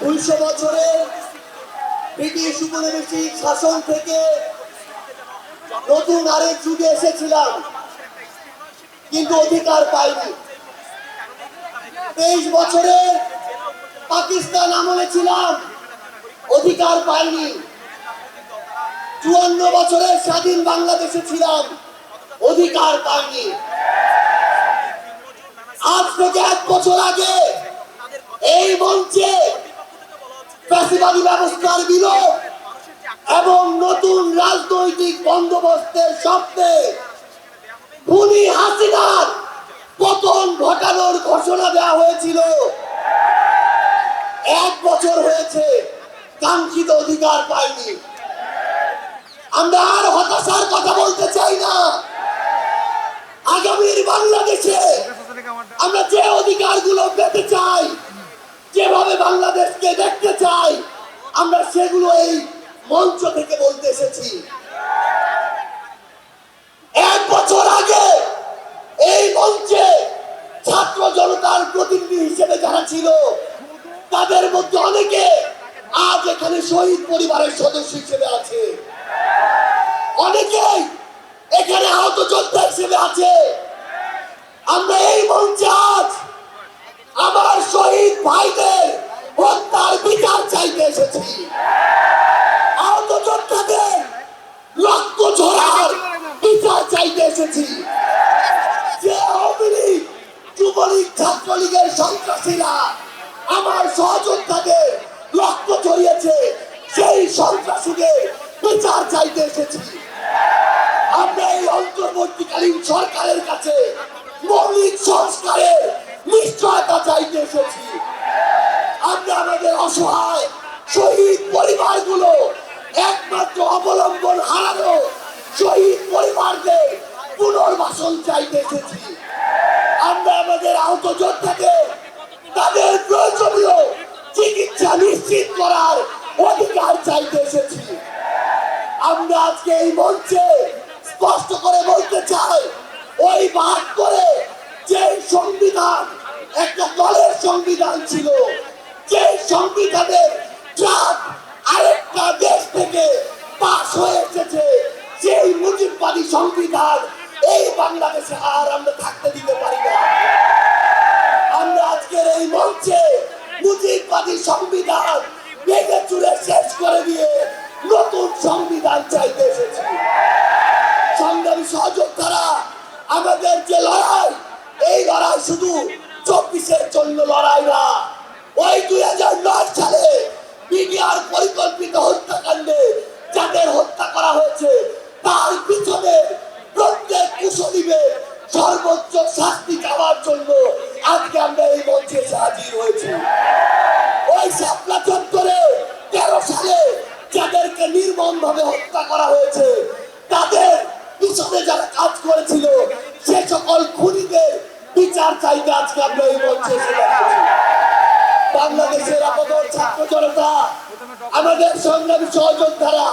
দুইশো বছরের ব্রিটিশ উপনিবেশিক শাসন থেকে নতুন আরেক যুগে এসেছিলাম, কিন্তু অধিকার পাইনি। তেইশ বছরে পাকিস্তান আমলে ছিলাম, অধিকার পাইনি। চুয়ান্ন বছরের স্বাধীন বাংলাদেশে ছিলাম, অধিকার পাইনি। আজ থেকে এক বছর আগে এই মঞ্চে ফ্যাসিবাদী ব্যবস্থার বিলোপ এবং নতুন রাজনৈতিক বন্দোবস্তের স্বপ্নে খুনি হাসিনার পতন ঘটানোর ঘোষণা দেওয়া হয়েছিল। এক বছর হয়েছে, কাঙ্ক্ষিত অধিকার পাইনি। আমরা আর হতাশার কথা বলতে চাই না। আগামীর বাংলাদেশে আমরা যে অধিকারগুলো পেতে চাই যেভাবে বাংলাদেশকে দেখতে চাই, আমরা সেগুলো এই মঞ্চ থেকে বলতে এসেছি। এক বছর আগে এই মঞ্চে ছাত্র জনতার প্রতিনিধি হিসেবে যারা ছিল, তাদের মধ্যে অনেকে আজ এখানে শহীদ পরিবারের সদস্য হিসেবে আছে। অনেকেই এখানে আহত যোদ্ধা হিসেবে আছে আমরা এই মঞ্চে আজ আমার শহীদ ভাইদের হত্যার বিচার চাইতে এসেছি। সেই সন্ত্রাসীদের বিচার চাইতে এসেছি। আমরা এই অন্তর্বর্তীকালীন সরকারের কাছে মৌলিক সংস্কারের নিশ্চয়তা চাইতে এসেছি। অসহায় শহীদ পরিবারগুলো একমাত্র অবলম্বন হারানো শহীদ পরিবারদের পুনর্বাসন চাইতে এসেছি। আমরা আমাদের আহত যোদ্ধাদের তাদের প্রয়োজনীয় চিকিৎসা নিশ্চিত করার অধিকার চাইতে এসেছি। আমরা আজকে এই মঞ্চে স্পষ্ট করে বলতে চাই, ওই বাদ করে যে সংবিধান, একটা দলের সংবিধান ছিল যে সংবিধানের draft আরেকটা দেশ থেকে পাশ হয়ে এসেছে, সেই মুজিববাদী সংবিধান এই বাংলাদেশে আর আমরা থাকতে দিতে পারি না। আমরা আজকের এই মঞ্চে মুজিববাদী সংবিধান ভেঙে চুরে শেষ করে দিয়ে নতুন সংবিধান চাইতে এসেছি। সংগ্রামী সহযোদ্ধারা, আমাদের যে লড়াই, এই লড়াই শুধু চব্বিশের জন্য লড়াই না ওই দুই হাজার নয় সালে বিডিআর পরিকল্পিত হত্যাকাণ্ডে যাদের হত্যা করা হয়েছে, তার পিছনে প্রত্যেক কুশলীদের সর্বোচ্চ শাস্তি চাওয়ার জন্য আজকে আমরা এই মঞ্চে হাজির হয়েছি। ওই শাপলা চত্বরে তেরো সালে যাদেরকে নির্মম ভাবে হত্যা করা হয়েছে, তাদের পিছনে যারা কাজ করেছিল, সে সকল খুনিদের বিচার চাইতে আজকে আমরা এই মঞ্চে এসে জনতা, আমাদের সংগ্রামী সহযোদ্ধারা,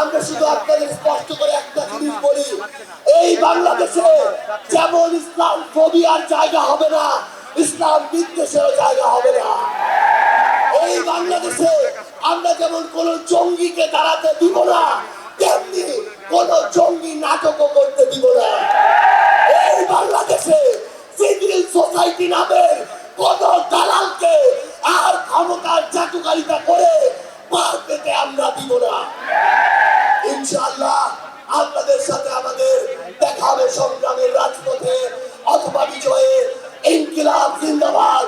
আমরা শুধু আপনাদের স্পষ্ট করে একটা জিনিস বলি, এই বাংলাদেশে যেমন ইসলাম ফোবিয়ার জায়গা হবে না, ইসলাম বিদ্বেষেরও জায়গা হবে না। এই বাংলাদেশে আমরা যেমন কোন জঙ্গিকে দাঁড়াতে দিব না, তেমনি কোন জঙ্গি নাটকও করতে দিব না। এই বাংলাদেশে সিভিল সোসাইটি নামের কোন দালালকে আমাদের দেখা হবে সংগ্রামের রাজপথে অথবা বিজয়ে ইনকিলাব জিন্দাবাদ।